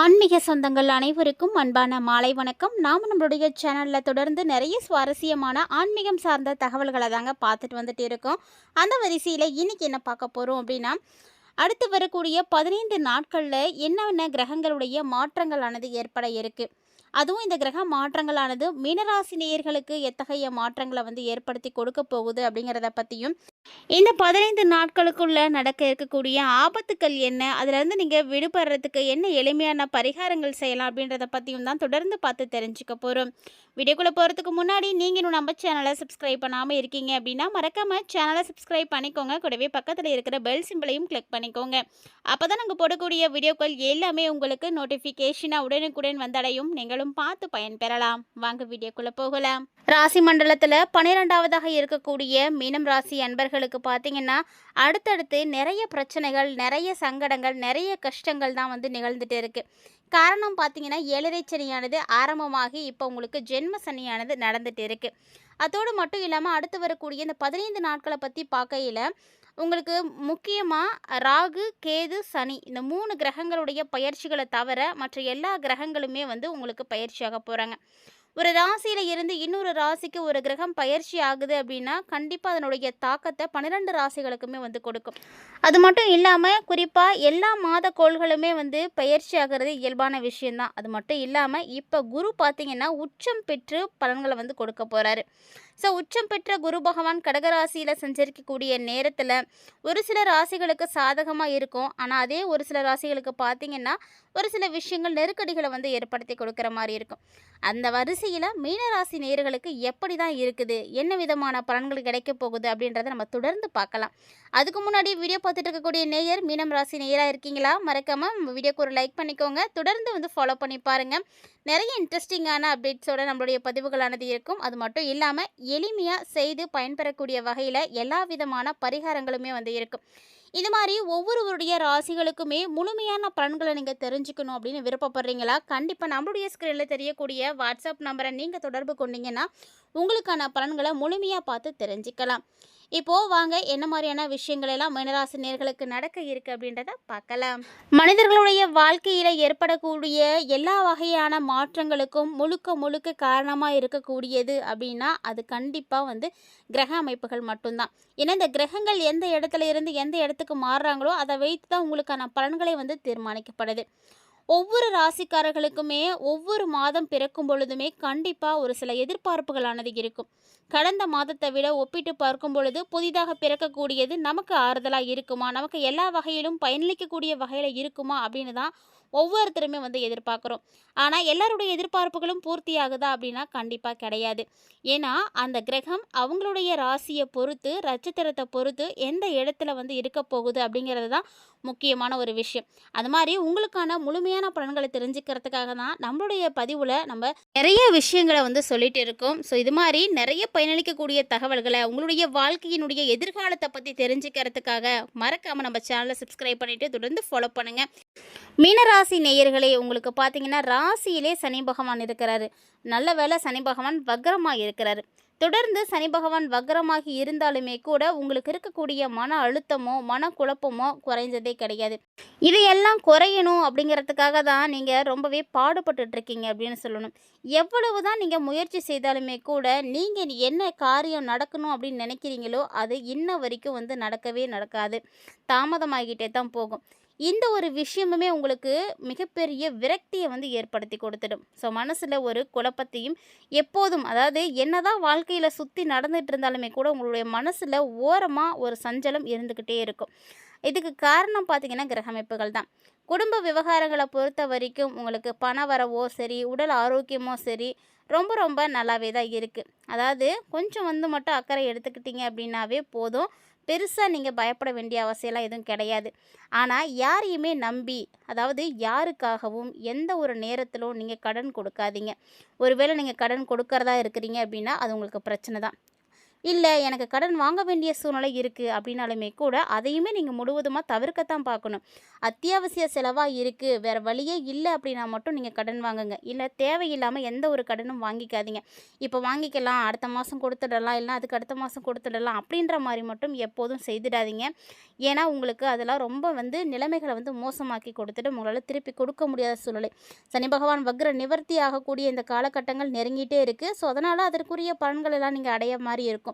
ஆன்மீக சொந்தங்கள் அனைவருக்கும் அன்பான மாலை வணக்கம். நாம் நம்மளுடைய சேனலில் தொடர்ந்து நிறைய சுவாரஸ்யமான ஆன்மீகம் சார்ந்த தகவல்களை தாங்க பார்த்துட்டு வந்துட்டு இருக்கோம். அந்த வரிசையில் இன்னைக்கு என்ன பார்க்க போகிறோம் அப்படின்னா அடுத்து வரக்கூடிய பதினைந்து நாட்களில் என்னென்ன கிரகங்களுடைய மாற்றங்களானது ஏற்பட இருக்குது அதுவும் இந்த கிரக மாற்றங்களானது மீனராசி நேயர்களுக்கு எத்தகைய மாற்றங்களை வந்து ஏற்படுத்தி கொடுக்க போகுது அப்படிங்கிறத பற்றியும் இந்த பதினைந்து நாட்களுக்குள்ள நடக்க இருக்கக்கூடிய ஆபத்துக்கள் என்ன அதுலேருந்து நீங்கள் விடுபடுறதுக்கு என்ன எளிமையான பரிகாரங்கள் செய்யலாம் அப்படின்றத பற்றியும் தான் தொடர்ந்து பார்த்து தெரிஞ்சுக்க போகிறோம் வீடியோக்குள்ளே போகிறதுக்கு முன்னாடி நீங்கள் இன்னும் நம்ம சேனலை சப்ஸ்கிரைப் பண்ணாமல் இருக்கீங்க அப்படின்னா மறக்காமல் சேனலை சப்ஸ்கிரைப் பண்ணிக்கோங்க. கூடவே பக்கத்தில் இருக்கிற பெல் சிம்பிளையும் கிளிக் பண்ணிக்கோங்க. அப்போ தான் நாங்கள் போடக்கூடிய வீடியோக்கள் எல்லாமே உங்களுக்கு நோட்டிஃபிகேஷனாக உடனுக்குடன் வந்தடையும். நீங்களும் பார்த்து பயன்பெறலாம் வாங்க வீடியோக்குள்ளே போகலாம். ராசி மண்டலத்தில் பன்னிரெண்டாவதாக இருக்கக்கூடிய மீனம் ராசி அன்பர்களுக்கு பார்த்தீங்கன்னா அடுத்தடுத்து நிறைய பிரச்சனைகள் நிறைய சங்கடங்கள் நிறைய கஷ்டங்கள் தான் வந்து நிகழ்ந்துட்டு இருக்குது காரணம் பார்த்தீங்கன்னா ஏழரை சனியானது ஆரம்பமாகி இப்போ உங்களுக்கு ஜென்ம சனியானது நடந்துட்டு இருக்குது அதோடு மட்டும் இல்லாமல் அடுத்து வரக்கூடிய இந்த பதினைந்து நாட்களை பற்றி பார்க்கையில் உங்களுக்கு முக்கியமாக ராகு கேது சனி இந்த மூணு கிரகங்களுடைய பயிற்சிகளை தவிர மற்ற எல்லா கிரகங்களுமே வந்து உங்களுக்கு பயிற்சியாக போகிறாங்க ஒரு ராசியில் இருந்து இன்னொரு ராசிக்கு ஒரு கிரகம் பயிற்சி ஆகுது அப்படின்னா கண்டிப்பாக அதனுடைய தாக்கத்தை பன்னிரெண்டு ராசிகளுக்குமே வந்து கொடுக்கும். அது மட்டும் இல்லாமல் குறிப்பாக எல்லா மாத கோள்களுமே வந்து பயிற்சி ஆகிறது இயல்பான விஷயந்தான் அது மட்டும் இல்லாமல் இப்போ குரு பார்த்திங்கன்னா உச்சம் பெற்று பலன்களை வந்து கொடுக்க போகிறாரு ஸோ உச்சம் பெற்ற குரு பகவான் கடகராசியில் சஞ்சரிக்கக்கூடிய நேரத்தில் ஒரு சில ராசிகளுக்கு சாதகமாக இருக்கும். ஆனால் அதே ஒரு சில ராசிகளுக்கு பார்த்தீங்கன்னா ஒரு சில விஷயங்கள் நெருக்கடிகளை வந்து ஏற்படுத்தி கொடுக்குற மாதிரி இருக்கும். அந்த வரிசையில் மீனராசி நேர்களுக்கு எப்படி தான் இருக்குது? என்ன விதமான பலன்கள் கிடைக்க போகுது? அப்படின்றத நம்ம தொடர்ந்து பார்க்கலாம். அதுக்கு முன்னாடி வீடியோ பார்த்துட்டு இருக்கக்கூடிய நேயர் மீனம் ராசி நேயராக இருக்கீங்களா? மறக்காமல் வீடியோக்கு ஒரு லைக் பண்ணிக்கோங்க. தொடர்ந்து வந்து ஃபாலோ பண்ணி பாருங்கள் நிறைய இன்ட்ரெஸ்டிங்கான அப்டேட்ஸோட நம்மளுடைய பதிவுகளானது இருக்கும். அது மட்டும் இல்லாமல் எளிமையாக செய்து பயன்பெறக்கூடிய வகையில் எல்லா விதமான பரிகாரங்களுமே வந்து இருக்கும் இது மாதிரி ஒவ்வொருவருடைய ராசிகளுக்குமே முழுமையான பலன்களை நீங்கள் தெரிஞ்சுக்கணும் அப்படின்னு விருப்பப்படுறீங்களா? கண்டிப்பாக நம்மளுடைய ஸ்க்ரீனில் தெரியக்கூடிய வாட்ஸ்அப் நம்பரை நீங்கள் தொடர்பு கொண்டீங்கன்னா உங்களுக்கான பலன்களை முழுமையாக பார்த்து தெரிஞ்சுக்கலாம். இப்போது வாங்க என்ன மாதிரியான விஷயங்கள் எல்லாம் மீனராசி நேர்களுக்கு நடக்க இருக்கு அப்படின்றத பார்க்கலாம். மனிதர்களுடைய வாழ்க்கையில் ஏற்படக்கூடிய எல்லா வகையான மாற்றங்களுக்கும் முழுக்க முழுக்க காரணமாக இருக்கக்கூடியது அப்படின்னா அது கண்டிப்பாக வந்து கிரக அமைப்புகள் மட்டும்தான். ஏன்னா இந்த கிரகங்கள் எந்த இடத்துல இருந்து எந்த இடத்துக்கு மாறுறாங்களோ அதை வைத்து தான் உங்களுக்கான பலன்களை வந்து தீர்மானிக்கப்படுது. ஒவ்வொரு ராசிக்காரர்களுக்குமே ஒவ்வொரு மாதம் பிறக்கும் பொழுதுமே கண்டிப்பாக ஒரு சில எதிர்பார்ப்புகளானது இருக்கும். கடந்த மாதத்தை விட ஒப்பிட்டு பார்க்கும் பொழுது புதிதாக பிறக்கக்கூடியது நமக்கு ஆறுதலாக இருக்குமா? நமக்கு எல்லா வகையிலும் பயனளிக்கக்கூடிய வகையில் இருக்குமா? அப்படின்னு தான் ஒவ்வொருத்தருமே வந்து எதிர்பார்க்குறோம். ஆனால் எல்லாருடைய எதிர்பார்ப்புகளும் பூர்த்தி ஆகுதா அப்படின்னா கண்டிப்பாக கிடையாது. ஏன்னா அந்த கிரகம் அவங்களுடைய ராசியை பொறுத்து நட்சத்திரத்தை பொறுத்து எந்த இடத்துல வந்து இருக்க போகுது அப்படிங்கிறது தான் முக்கியமான ஒரு விஷயம். அது மாதிரி உங்களுக்கான முழுமையான பலன்களை தெரிஞ்சுக்கிறதுக்காக தான் நம்மளுடைய பதிவில் நம்ம நிறைய விஷயங்களை வந்து சொல்லிட்டு இருக்கோம். ஸோ இது மாதிரி நிறைய பயனளிக்கக்கூடிய தகவல்களை உங்களுடைய வாழ்க்கையினுடைய எதிர்காலத்தை பற்றி தெரிஞ்சுக்கிறதுக்காக மறக்காமல் நம்ம சேனலை சப்ஸ்கிரைப் பண்ணிவிட்டு தொடர்ந்து ஃபாலோ பண்ணுங்கள் மீனராசி ராசி நேயர்களே உங்களுக்கு பார்த்தீங்கன்னா ராசியிலே சனி பகவான் இருக்கிறாரு. நல்ல வேளை சனி பகவான் வக்ரமாக இருக்கிறாரு. தொடர்ந்து சனி பகவான் வக்ரமாகி இருந்தாலுமே கூட உங்களுக்கு இருக்கக்கூடிய மன அழுத்தமோ மன குழப்பமோ குறைஞ்சதே கிடையாது. இதையெல்லாம் குறையணும் அப்படிங்கிறதுக்காக தான் நீங்கள் ரொம்பவே பாடுபட்டுட்டு இருக்கீங்க அப்படின்னு சொல்லணும். எவ்வளவு தான் நீங்கள் முயற்சி செய்தாலுமே கூட நீங்கள் என்ன காரியம் நடக்கணும் அப்படின்னு நினைக்கிறீங்களோ அது இன்ன வரைக்கும் வந்து நடக்கவே நடக்காது. தாமதமாகிட்டே தான் போகும். இந்த ஒரு விஷயமுமே உங்களுக்கு மிகப்பெரிய விரக்தியை வந்து ஏற்படுத்தி கொடுத்துடும். ஸோ மனசில் ஒரு குழப்பத்தையும் எப்போதும் அதாவது என்னதான் வாழ்க்கையில் சுற்றி நடந்துட்டு இருந்தாலுமே கூட உங்களுடைய மனசில் ஓரமாக ஒரு சஞ்சலம் இருந்துக்கிட்டே இருக்கும். இதுக்கு காரணம் பார்த்தீங்கன்னா கிரகமைப்புகள் தான். குடும்ப விவகாரங்களை பொறுத்த வரைக்கும் உங்களுக்கு பண வரவோ சரி உடல் ஆரோக்கியமோ சரி ரொம்ப ரொம்ப நல்லாவே தான் இருக்குது அதாவது கொஞ்சம் வந்து மட்டும் அக்கறை எடுத்துக்கிட்டீங்க அப்படின்னாவே போதும். பெருசாக நீங்கள் பயப்பட வேண்டிய அவசியம்லாம் எதுவும் கிடையாது. ஆனால் யாரையுமே நம்பி அதாவது யாருக்காகவும் எந்த ஒரு நேரத்திலும் நீங்கள் கடன் கொடுக்காதீங்க. ஒருவேளை நீங்கள் கடன் கொடுக்கறதா இருக்கிறீங்க அப்படின்னா அது உங்களுக்கு பிரச்சனை தான். இல்லை எனக்கு கடன் வாங்க வேண்டிய சூழ்நிலை இருக்குது அப்படின்னாலுமே கூட அதையுமே நீங்கள் முழுவதுமாக தவிர்க்கத்தான் பார்க்கணும். அத்தியாவசிய செலவாக இருக்குது வேறு வழியே இல்லை அப்படின்னா மட்டும் நீங்கள் கடன் வாங்குங்க. இல்லை தேவையில்லாமல் எந்த ஒரு கடனும் வாங்கிக்காதீங்க. இப்போ வாங்கிக்கலாம் அடுத்த மாதம் கொடுத்துடலாம் இல்லை அதுக்கு அடுத்த மாதம் கொடுத்துடலாம் அப்படின்ற மாதிரி மட்டும் எப்போதும் செய்துடாதீங்க. ஏன்னா உங்களுக்கு அதெல்லாம் ரொம்ப வந்து நிலைமைகளை வந்து மோசமாக்கி கொடுத்துட்டு உங்களால் திருப்பி கொடுக்க முடியாத சூழ்நிலை. சனி பகவான் வக்ர நிவர்த்தி ஆகக்கூடிய இந்த காலகட்டங்கள் நெருங்கிட்டே இருக்குது ஸோ அதனால் அதற்குரிய பலன்கள் எல்லாம் நீங்கள் அடைய மாதிரி இருக்கும்.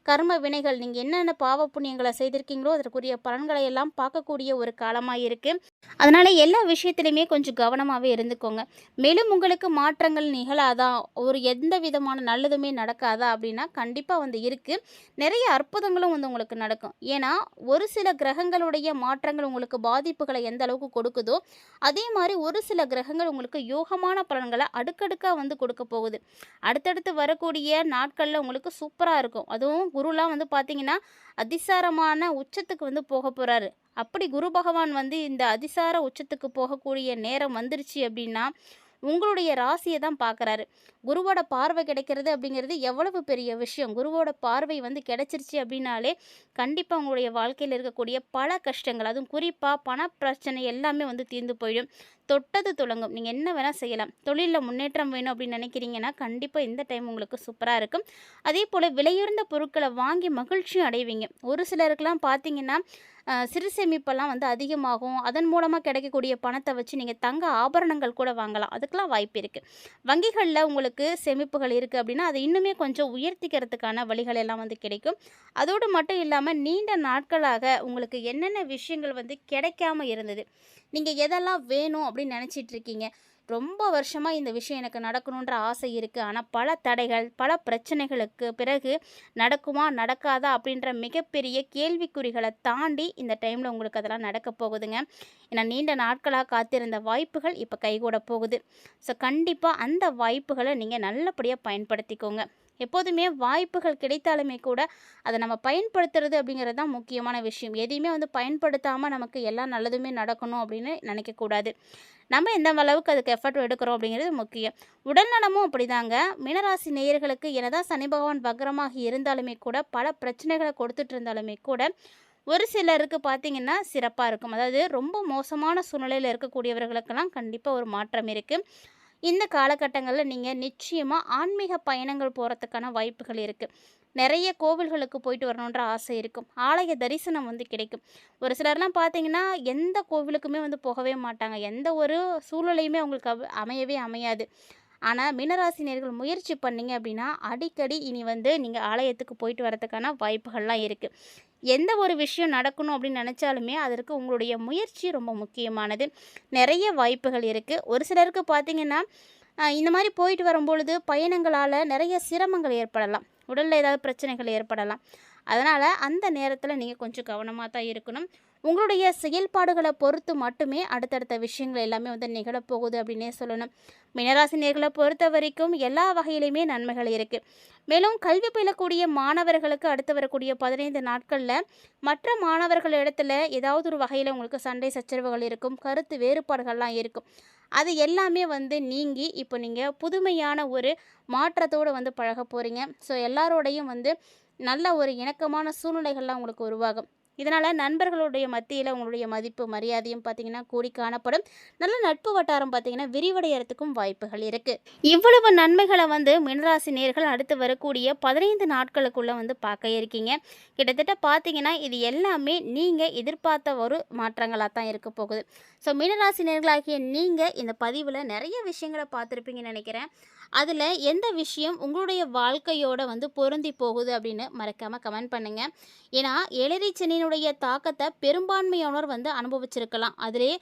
கர்ம வினைகள் நீங்கள் என்னென்ன பாவ புண்ணியங்களை செய்திருக்கீங்களோ அதற்குரிய பலன்களை எல்லாம் பார்க்கக்கூடிய ஒரு காலமாக இருக்குது அதனால் எல்லா விஷயத்துலையுமே கொஞ்சம் கவனமாகவே இருந்துக்கோங்க. மேலும் உங்களுக்கு மாற்றங்கள் நிகழாதா? ஒரு எந்த விதமான நல்லதுமே நடக்காதா? அப்படின்னா கண்டிப்பாக வந்து இருக்குது நிறைய அற்புதங்களும் வந்து உங்களுக்கு நடக்கும். ஏன்னா ஒரு சில கிரகங்களுடைய மாற்றங்கள் உங்களுக்கு பாதிப்புகளை எந்த அளவுக்கு கொடுக்குதோ அதே மாதிரி ஒரு சில கிரகங்கள் உங்களுக்கு யோகமான பலன்களை அடுக்கடுக்காக வந்து கொடுக்க போகுது. அடுத்தடுத்து வரக்கூடிய நாட்களில் உங்களுக்கு சூப்பராக இருக்கும். அதுவும் குருலாம் வந்து பார்த்தீங்கன்னா அதிசாரமான உச்சத்துக்கு வந்து போக போகிறாரு அப்படி குரு பகவான் வந்து இந்த அதிசார உச்சத்துக்கு போகக்கூடிய நேரம் வந்துருச்சு அப்படின்னா உங்களுடைய ராசியை தான் பார்க்குறாரு குருவோட பார்வை கிடைக்கிறது அப்படிங்கிறது எவ்வளவு பெரிய விஷயம். குருவோட பார்வை வந்து கிடைச்சிருச்சு அப்படின்னாலே கண்டிப்பாக உங்களுடைய வாழ்க்கையில் இருக்கக்கூடிய பல கஷ்டங்கள் அதுவும் குறிப்பாக பண பிரச்சனை எல்லாமே வந்து தீர்ந்து போயிடும். தொட்டது தொடங்கும் நீங்கள் என்ன வேணால் செய்யலாம். தொழிலில் முன்னேற்றம் வேணும் அப்படின்னு நினைக்கிறீங்கன்னா கண்டிப்பாக இந்த டைம் உங்களுக்கு சூப்பராக இருக்கும். அதே போல் விலையுறந்த பொருட்களை வாங்கி மகிழ்ச்சியும் அடைவீங்க. ஒரு சிலருக்கெல்லாம் பார்த்தீங்கன்னா சிறு சேமிப்பெல்லாம் வந்து அதிகமாகும். அதன் மூலமாக கிடைக்கக்கூடிய பணத்தை வச்சு நீங்கள் தங்க ஆபரணங்கள் கூட வாங்கலாம். அதுக்கெலாம் வாய்ப்பு இருக்குது வங்கிகளில் உங்களுக்கு சேமிப்புகள் இருக்குது அப்படின்னா அதை இன்னுமே கொஞ்சம் உயர்த்திக்கிறதுக்கான வழிகள் எல்லாம் வந்து கிடைக்கும். அதோடு மட்டும் இல்லாமல் நீண்ட நாட்களாக உங்களுக்கு என்னென்ன விஷயங்கள் வந்து கிடைக்காம இருந்தது? நீங்கள் எதெல்லாம் வேணும் அப்படின்னு நினச்சிட்டு இருக்கீங்க ரொம்ப வருஷமாக இந்த விஷயம் எனக்கு நடக்கணுன்ற ஆசை இருக்குது ஆனால் பல தடைகள் பல பிரச்சனைகளுக்கு பிறகு நடக்குமா நடக்காதா அப்படின்ற மிகப்பெரிய கேள்விக்குறிகளை தாண்டி இந்த டைமில் உங்களுக்கு அதெல்லாம் நடக்க போகுதுங்க. ஏன்னா நீண்ட நாட்களாக காத்திருந்த வாய்ப்புகள் இப்போ கைகூட போகுது. ஸோ கண்டிப்பாக அந்த வாய்ப்புகளை நீங்கள் நல்லபடியாக பயன்படுத்திக்கோங்க. எப்போதுமே வாய்ப்புகள் கிடைத்தாலுமே கூட அதை நம்ம பயன்படுத்துறது அப்படிங்கிறது தான் முக்கியமான விஷயம். எதையுமே வந்து பயன்படுத்தாமல் நமக்கு எல்லா நல்லதுமே நடக்கணும் அப்படின்னு நினைக்கக்கூடாது நம்ம எந்த அளவுக்கு அதுக்கு எஃபர்ட் எடுக்கிறோம் அப்படிங்கிறது முக்கியம். உடல்நலமும் அப்படிதாங்க. மீனராசி நேயர்களுக்கு என்னதான் சனி பகவான் வக்ரமாக இருந்தாலுமே கூட பல பிரச்சனைகளை கொடுத்துட்டு இருந்தாலுமே கூட ஒரு சிலருக்கு பார்த்தீங்கன்னா சிறப்பாக இருக்கும். அதாவது ரொம்ப மோசமான சூழ்நிலையில் இருக்கக்கூடியவர்களுக்கெல்லாம் கண்டிப்பாக ஒரு மாற்றம் இருக்குது இந்த காலகட்டங்களில் நீங்கள் நிச்சயமாக ஆன்மீக பயணங்கள் போகிறதுக்கான வாய்ப்புகள் இருக்குது நிறைய கோவில்களுக்கு போயிட்டு வரணுன்ற ஆசை இருக்கும். ஆலய தரிசனம் வந்து கிடைக்கும். ஒரு சிலர்லாம் பார்த்தீங்கன்னா எந்த கோவிலுக்குமே வந்து போகவே மாட்டாங்க. எந்த ஒரு சூழ்நிலையுமே அவங்களுக்கு அமையவே அமையாது. ஆனால் மீனராசினியர்கள் முயற்சி பண்ணிங்க அப்படின்னா அடிக்கடி இனி வந்து நீங்கள் ஆலயத்துக்கு போயிட்டு வரதுக்கான வாய்ப்புகள்லாம் இருக்குது எந்த ஒரு விஷயம் நடக்கணும் அப்படின்னு நினச்சாலுமே அதற்கு உங்களுடைய முயற்சி ரொம்ப முக்கியமானது. நிறைய வாய்ப்புகள் இருக்குது ஒரு சிலருக்கு பார்த்திங்கன்னா இந்த மாதிரி போயிட்டு வரும்பொழுது பயணங்களால் நிறைய சிரமங்கள் ஏற்படலாம். உடலில் ஏதாவது பிரச்சனைகள் ஏற்படலாம். அதனால் அந்த நேரத்தில் நீங்கள் கொஞ்சம் கவனமாக தான் இருக்கணும். உங்களுடைய செயல்பாடுகளை பொறுத்து மட்டுமே அடுத்தடுத்த விஷயங்கள் எல்லாமே வந்து நிகழப்போகுது அப்படின்னே சொல்லணும். மினராசினியர்களை பொறுத்த வரைக்கும் எல்லா வகையிலையுமே நன்மைகள் இருக்குது மேலும் கல்வி பயிலக்கூடிய மாணவர்களுக்கு அடுத்து வரக்கூடிய பதினைந்து நாட்களில் மற்ற மாணவர்கள் இடத்துல ஏதாவது ஒரு வகையில் உங்களுக்கு சண்டை சச்சரவுகள் இருக்கும் கருத்து வேறுபாடுகள்லாம் இருக்கும். அது எல்லாமே வந்து நீங்கி இப்போ நீங்கள் புதுமையான ஒரு மாற்றத்தோடு வந்து பழக போகிறீங்க ஸோ எல்லாரோடையும் வந்து நல்ல ஒரு இணக்கமான சூழ்நிலைகள்லாம் உங்களுக்கு உருவாகும். இதனால் நண்பர்களுடைய மத்தியில் உங்களுடைய மதிப்பு மரியாதையும் பார்த்திங்கன்னா கூடி காணப்படும். நல்ல நட்பு வட்டாரம் பார்த்திங்கன்னா விரிவடையறதுக்கும் வாய்ப்புகள் இருக்குது இவ்வளவு நன்மைகளை வந்து மினராசி நேர்கள் அடுத்து வரக்கூடிய பதினைந்து நாட்களுக்குள்ளே வந்து பார்க்க இருக்கீங்க. கிட்டத்தட்ட பார்த்தீங்கன்னா இது எல்லாமே நீங்கள் எதிர்பார்த்த ஒரு மாற்றங்களாக தான் இருக்க போகுது. ஸோ மீனராசி நேர்களாகிய நீங்கள் இந்த பதிவில் நிறைய விஷயங்களை பார்த்துருப்பீங்கன்னு நினைக்கிறேன். அதில் எந்த விஷயம் உங்களுடைய வாழ்க்கையோட வந்து பொருந்தி போகுது அப்படின்னு மறக்காமல் கமெண்ட் பண்ணுங்கள் ஏன்னா ஏழரை சனியினுடைய தாக்கத்தை பெரும்பான்மையானவர் வந்து அனுபவிச்சிருக்கலாம். அதிலே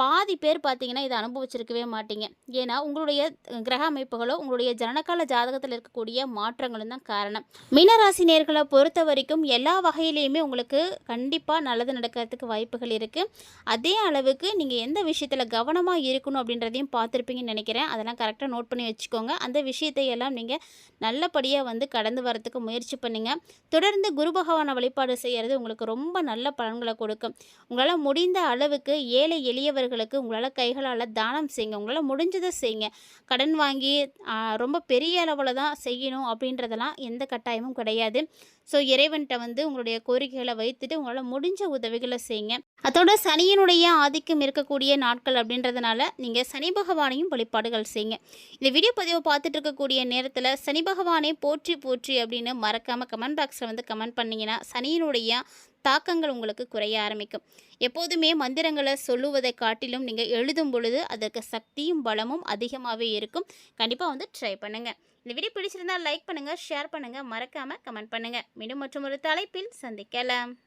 பாதி பேர் பார்த்தீங்கன்னா இதை அனுபவிச்சிருக்கவே மாட்டீங்க. ஏன்னா உங்களுடைய கிரக அமைப்புகளோ உங்களுடைய ஜனனகால ஜாதகத்தில் இருக்கக்கூடிய மாற்றங்களும் தான் காரணம். மீனராசி நேர்களை பொறுத்த வரைக்கும் எல்லா வகையிலையுமே உங்களுக்கு கண்டிப்பாக நல்லது நடக்கிறதுக்கு வாய்ப்புகள் இருக்குது அதே அளவுக்கு நீங்கள் எந்த விஷயத்தில் கவனமாக இருக்கணும் அப்படின்றதையும் பார்த்துருப்பீங்கன்னு நினைக்கிறேன். அதெல்லாம் கரெக்டாக நோட் பண்ணி வச்சுக்கோங்க. அந்த விஷயத்தை எல்லாம் நீங்கள் நல்லபடியாக வந்து கடந்து வரத்துக்கு முயற்சி பண்ணுங்கள் தொடர்ந்து குரு பகவானை வழிபாடு செய்கிறது உங்களுக்கு ரொம்ப நல்ல பலன்களை கொடுக்கும். உங்களால் முடிந்த அளவுக்கு ஏழை எளியவர்கள் நண்பர்களுக்கு உங்களால் கைகளால் தானம் செய்யுங்க. உங்களால் முடிஞ்சதை செய்யுங்க. கடன் வாங்கி ரொம்ப பெரிய அளவில் தான் செய்யணும் அப்படின்றதெல்லாம் எந்த கட்டாயமும் கிடையாது. ஸோ இறைவன்கிட்ட வந்து உங்களுடைய கோரிக்கைகளை வைத்துட்டு உங்களால் முடிஞ்ச உதவிகளை செய்யுங்க. அதோட சனியினுடைய ஆதிக்கம் இருக்கக்கூடிய நாட்கள் அப்படின்றதுனால நீங்கள் சனி பகவானையும் வழிபாடுகள் செய்யுங்க. இந்த வீடியோ பதிவை பார்த்துட்டு இருக்கக்கூடிய நேரத்தில் சனி பகவானை போற்றி போற்றி அப்படின்னு மறக்காமல் கமெண்ட் பாக்ஸில் வந்து கமெண்ட் பண்ணிங்கன்னா சனியினுடைய தாக்கங்கள் உங்களுக்கு குறைய ஆரம்பிக்கும். எப்போதுமே மந்திரங்களை சொல்லுவதை காட்டிலும் நீங்கள் எழுதும் பொழுது அதற்கு சக்தியும் பலமும் அதிகமாகவே இருக்கும். கண்டிப்பாக வந்து ட்ரை பண்ணுங்கள் இந்த வீடியோ பிடிச்சிருந்தால் லைக் பண்ணுங்கள் ஷேர் பண்ணுங்கள் மறக்காமல் கமெண்ட் பண்ணுங்கள் மீண்டும் மற்றும் ஒரு தலைப்பில் சந்திக்கலாம்.